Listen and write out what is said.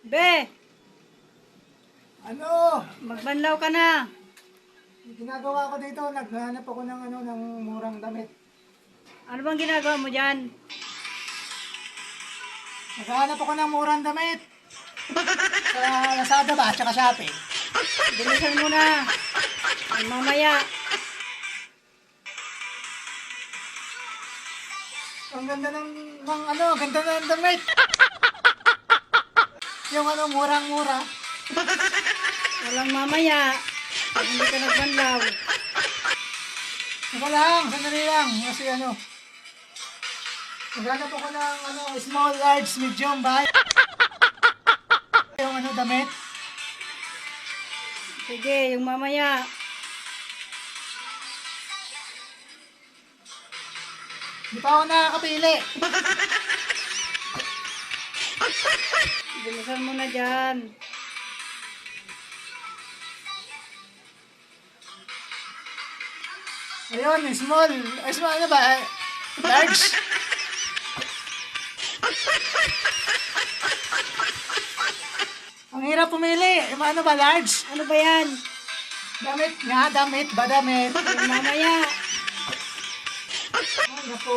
Be, Ano? magbanlaw ka na. Ginagawa ko dito, naghahanap ako ng ano ng murang damit. Ano bang ginagawa mo dyan? Naghahanap ako ng murang damit. Sa Lazada ba? Tsaka Shopee. Bilisan mo na. Ay, mamaya. Ang ganda ng, ng ano, ganda ng damit. Yung ano, murang-mura. Walang mamaya. Pag hindi ka nagbanlaw. Saka lang, sandali lang. Kasi ano, naghanap ako ng ano, small, large, medium ba? Yung ano, damit. Sige, yung mamaya. Di pa ako nakakapili. Bilisan mo na dyan. Ayun, small. Ay, small ano ba? Large. Ang hirap pumili. Ano ba, large? Ano ba yan? Damit nga, damit ba damit? Mamaya. Ay, naku.